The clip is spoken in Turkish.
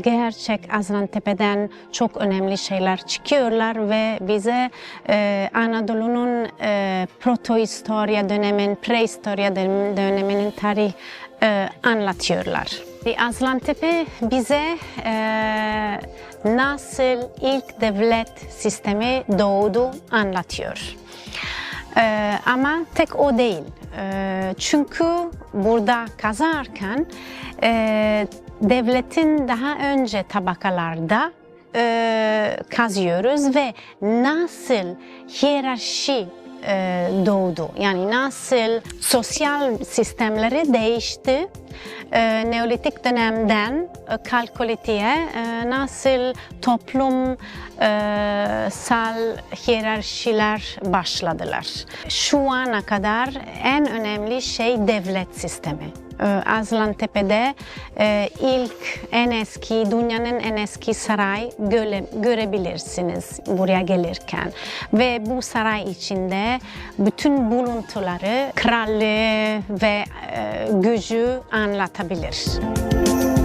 gerçek Azlantepe'den çok önemli şeyler çıkıyorlar ve bize e, Anadolu'nun e, protohistorya dönemin, prehistorya dönem- döneminin tarih e, anlatıyorlar. Azlantepe bize e, nasıl ilk devlet sistemi doğdu anlatıyor. Ee, ama tek o değil. Ee, çünkü burada kazarken e, devletin daha önce tabakalarda e, kazıyoruz ve nasıl hiyerarşi e, doğdu. Yani nasıl sosyal sistemleri değişti. E, Neolitik dönemden e, kalkolitiğe e, nasıl toplumsal hiyerarşiler başladılar. Şu ana kadar en önemli şey devlet sistemi. Ee, Azlantepe'de e, ilk en eski, dünyanın en eski saray göre, görebilirsiniz buraya gelirken. Ve bu saray içinde bütün buluntuları, krallığı ve e, gücü anlatabilir.